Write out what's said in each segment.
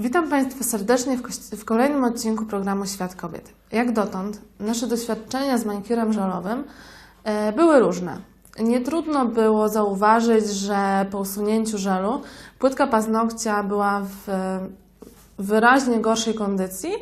Witam Państwa serdecznie w, w kolejnym odcinku programu Świat Kobiet. Jak dotąd nasze doświadczenia z manikirem żelowym e, były różne. Nie trudno było zauważyć, że po usunięciu żelu płytka paznokcia była w wyraźnie gorszej kondycji,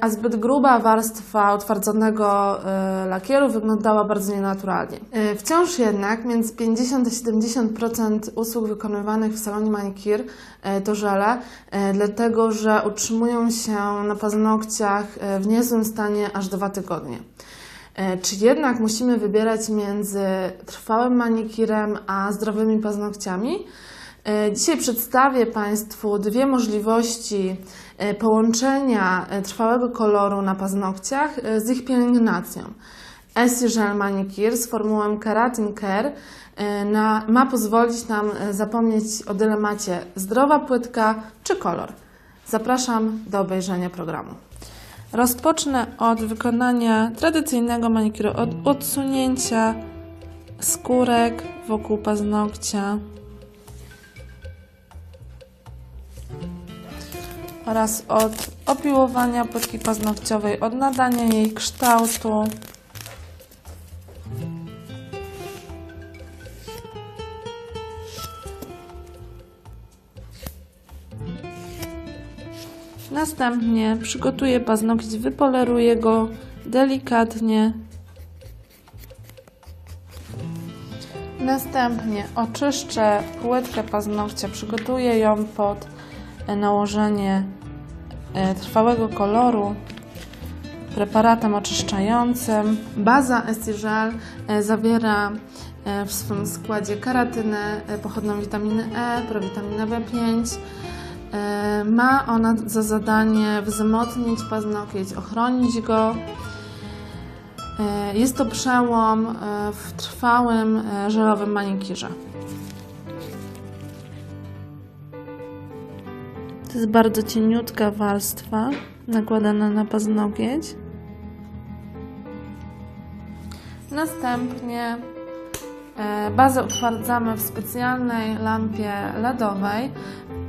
a zbyt gruba warstwa utwardzonego e, lakieru wyglądała bardzo nienaturalnie. E, Wciąż jednak między 50 a 70% usług wykonywanych w salonie manikir e, to żele, e, dlatego że utrzymują się na paznokciach e, w niezłym stanie aż dwa tygodnie. E, Czy jednak musimy wybierać między trwałym manikirem a zdrowymi paznokciami? E, Dzisiaj przedstawię Państwu dwie możliwości e, połączenia e, trwałego koloru na paznokciach z ich pielęgnacją. Essie Gel Manicure z formułą Keratin Care na, ma pozwolić nam zapomnieć o dylemacie zdrowa płytka czy kolor. Zapraszam do obejrzenia programu. Rozpocznę od wykonania tradycyjnego manikuru, od odsunięcia skórek wokół paznokcia oraz od opiłowania płytki paznokciowej, od nadania jej kształtu. Następnie przygotuję paznokieć, wypoleruję go delikatnie. Następnie oczyszczę płytkę paznokcia, przygotuję ją pod nałożenie e, trwałego koloru preparatem oczyszczającym. Baza Essie Gel e, zawiera e, w swoim składzie keratynę e, pochodną witaminy E, prowitaminę B5. E, Ma ona za zadanie wzmocnić paznokieć, ochronić go. E, Jest to przełom e, w trwałym e, żelowym manikirze. To jest bardzo cieniutka warstwa nakładana na paznokieć. Następnie e, bazę utwardzamy w specjalnej lampie LEDowej.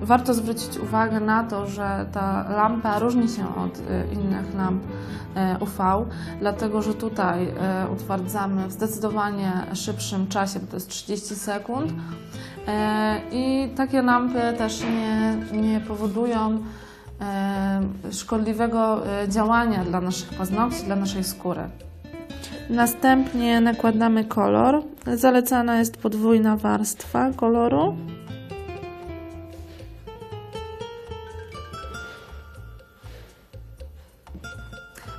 Warto zwrócić uwagę na to, że ta lampa różni się od e, innych lamp e, UV, dlatego że tutaj e, utwardzamy w zdecydowanie szybszym czasie, bo to jest 30 sekund. I takie lampy też nie, nie powodują szkodliwego działania dla naszych paznokci, dla naszej skóry. Następnie nakładamy kolor. Zalecana jest podwójna warstwa koloru.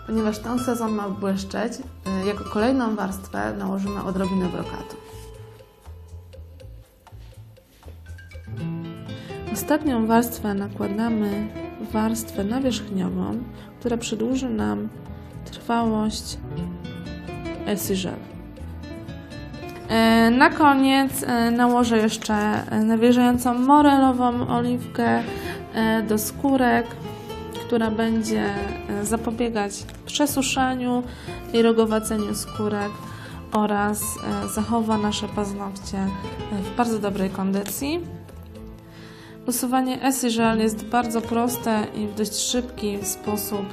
Ponieważ ten sezon ma błyszczeć, y, jako kolejną warstwę nałożymy odrobinę brokatu. Ostatnią warstwę nakładamy warstwę nawierzchniową, która przedłuży nam trwałość. E, Na koniec e, nałożę jeszcze e, nawilżającą morelową oliwkę e, do skórek, która będzie e, zapobiegać przesuszaniu i rogowaceniu skórek oraz e, zachowa nasze paznokcie e, w bardzo dobrej kondycji. Usuwanie Essie Gel jest bardzo proste i w dość szybki sposób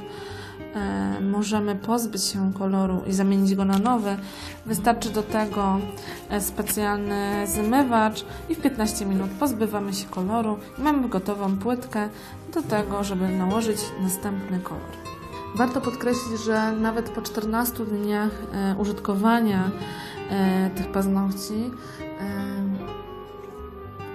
możemy pozbyć się koloru i zamienić go na nowy. Wystarczy do tego e, specjalny zmywacz i w 15 minut pozbywamy się koloru i mamy gotową płytkę do tego, żeby nałożyć następny kolor. Warto podkreślić, że nawet po 14 dniach e, użytkowania e, tych paznokci e,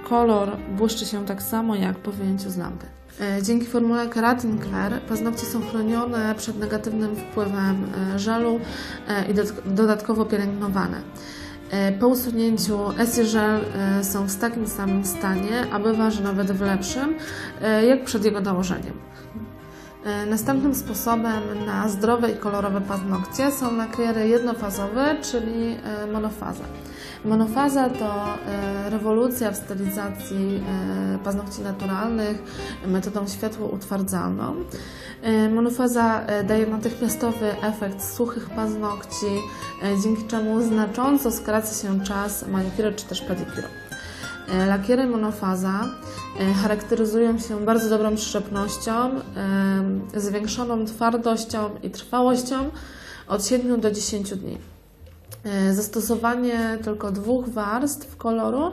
kolor błyszczy się tak samo jak po wyjęciu z lampy. E, Dzięki formule Keratin Care paznokcie są chronione przed negatywnym wpływem e, żelu e, i dod- dodatkowo pielęgnowane. Po usunięciu Essie Gel e, są w takim samym stanie, a bywa, że nawet w lepszym, jak przed jego nałożeniem. E, Następnym sposobem na zdrowe i kolorowe paznokcie są lakiery jednofazowe, czyli e, monofaza. Monofaza to e, rewolucja w stylizacji paznokci naturalnych metodą światło-utwardzalną. E, Monofaza daje natychmiastowy efekt suchych paznokci, dzięki czemu znacząco skraca się czas manikiru czy też pedikiru. E, Lakiery monofaza e, charakteryzują się bardzo dobrą przyczepnością, e, zwiększoną twardością i trwałością od 7 do 10 dni. Zastosowanie tylko dwóch warstw koloru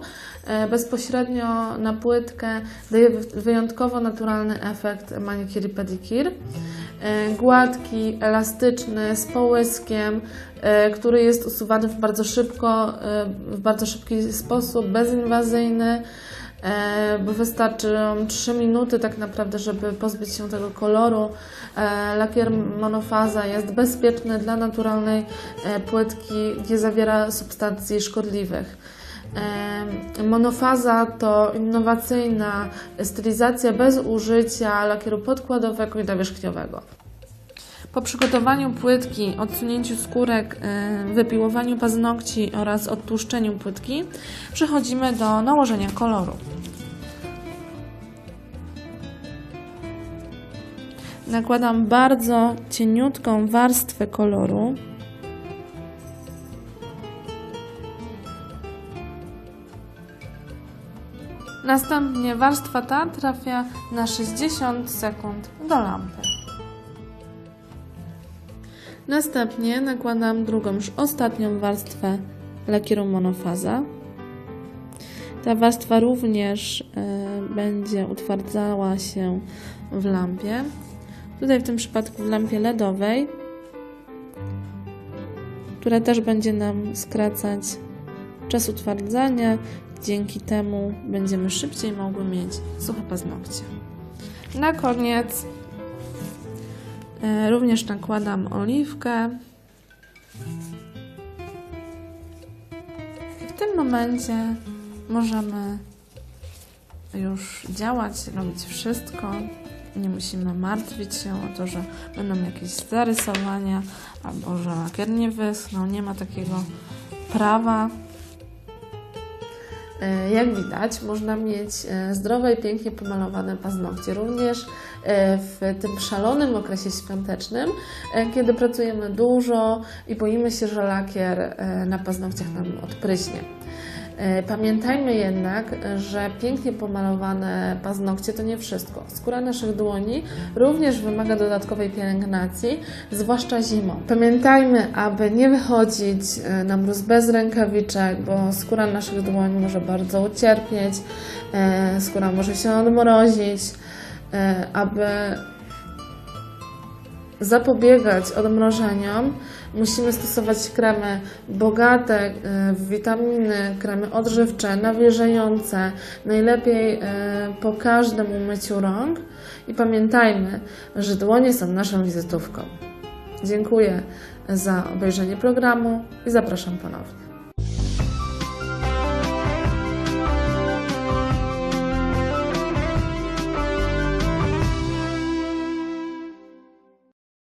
bezpośrednio na płytkę daje wy- wyjątkowo naturalny efekt manikir i pedikir. E, Gładki, elastyczny, z połyskiem, e, który jest usuwany w bardzo szybko, e, w bardzo szybki sposób, bezinwazyjny, bo wystarczy 3 minuty tak naprawdę, żeby pozbyć się tego koloru. Lakier monofaza jest bezpieczny dla naturalnej płytki, nie zawiera substancji szkodliwych. Monofaza to innowacyjna stylizacja bez użycia lakieru podkładowego i nawierzchniowego. Po przygotowaniu płytki, odsunięciu skórek, wypiłowaniu paznokci oraz odtłuszczeniu płytki przechodzimy do nałożenia koloru. Nakładam bardzo cieniutką warstwę koloru. Następnie warstwa ta trafia na 60 sekund do lampy. Następnie nakładam drugą, już ostatnią warstwę lakieru monofaza. Ta warstwa również e, będzie utwardzała się w lampie. Tutaj w tym przypadku w lampie LEDowej, która też będzie nam skracać czas utwardzania. Dzięki temu będziemy szybciej mogły mieć suche paznokcie. Na koniec E, Również nakładam oliwkę. I w tym momencie możemy już działać, robić wszystko. Nie musimy martwić się o to, że będą jakieś zarysowania albo że lakier nie wyschnął. Nie ma takiego prawa. E, Jak widać, można mieć e, zdrowe i pięknie pomalowane paznokcie, również e, w tym szalonym okresie świątecznym, kiedy pracujemy dużo i boimy się, że lakier na paznokciach nam odpryśnie. E, Pamiętajmy jednak, że pięknie pomalowane paznokcie to nie wszystko. Skóra naszych dłoni również wymaga dodatkowej pielęgnacji, zwłaszcza zimą. Pamiętajmy, aby nie wychodzić e, na mróz bez rękawiczek, bo skóra naszych dłoni może bardzo ucierpieć, e, skóra może się odmrozić, aby zapobiegać odmrożeniom, musimy stosować kremy bogate w witaminy, kremy odżywcze, nawilżające, najlepiej e, po każdym umyciu rąk. I pamiętajmy, że dłonie są naszą wizytówką. Dziękuję za obejrzenie programu i zapraszam ponownie.